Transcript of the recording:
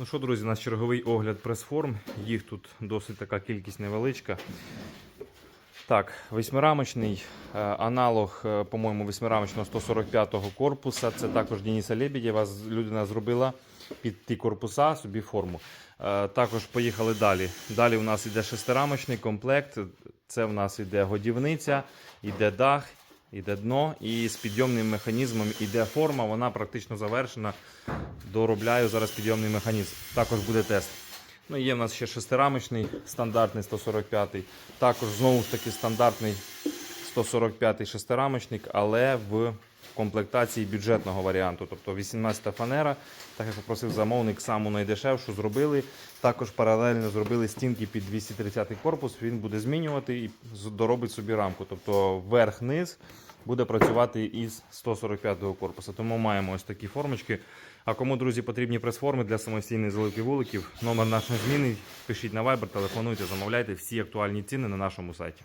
Ну що, друзі, у нас черговий огляд прес-форм. Їх тут досить така кількість невеличка. Так, восьмирамочний е, аналог, е, по-моєму, восьмирамочного 145-го корпуса. Це також Дениса Лебедєва. Людина зробила під ті корпуса собі форму. Е, Також поїхали далі. Далі у нас іде шестирамочний комплект. Це в нас іде годівниця, іде дах, іде дно, і з підйомним механізмом іде форма. Вона практично завершена. Доробляю зараз підйомний механізм. Також буде тест. Ну, є в нас ще шестирамочний, стандартний 145-й. Також знову ж таки стандартний 145-й шестирамочник, але в комплектації бюджетного варіанту. Тобто 18 фанера, так як попросив замовник, саму найдешевшу зробили. Також паралельно зробили стінки під 230 корпус. Він буде змінювати і доробить собі рамку. Тобто верх-низ буде працювати із 145-го корпусу. Тому маємо ось такі формочки. А кому, друзі, потрібні прес-форми для самостійної заливки вуликів, номер наш незмінний. Пишіть на Viber, телефонуйте, замовляйте всі актуальні ціни на нашому сайті.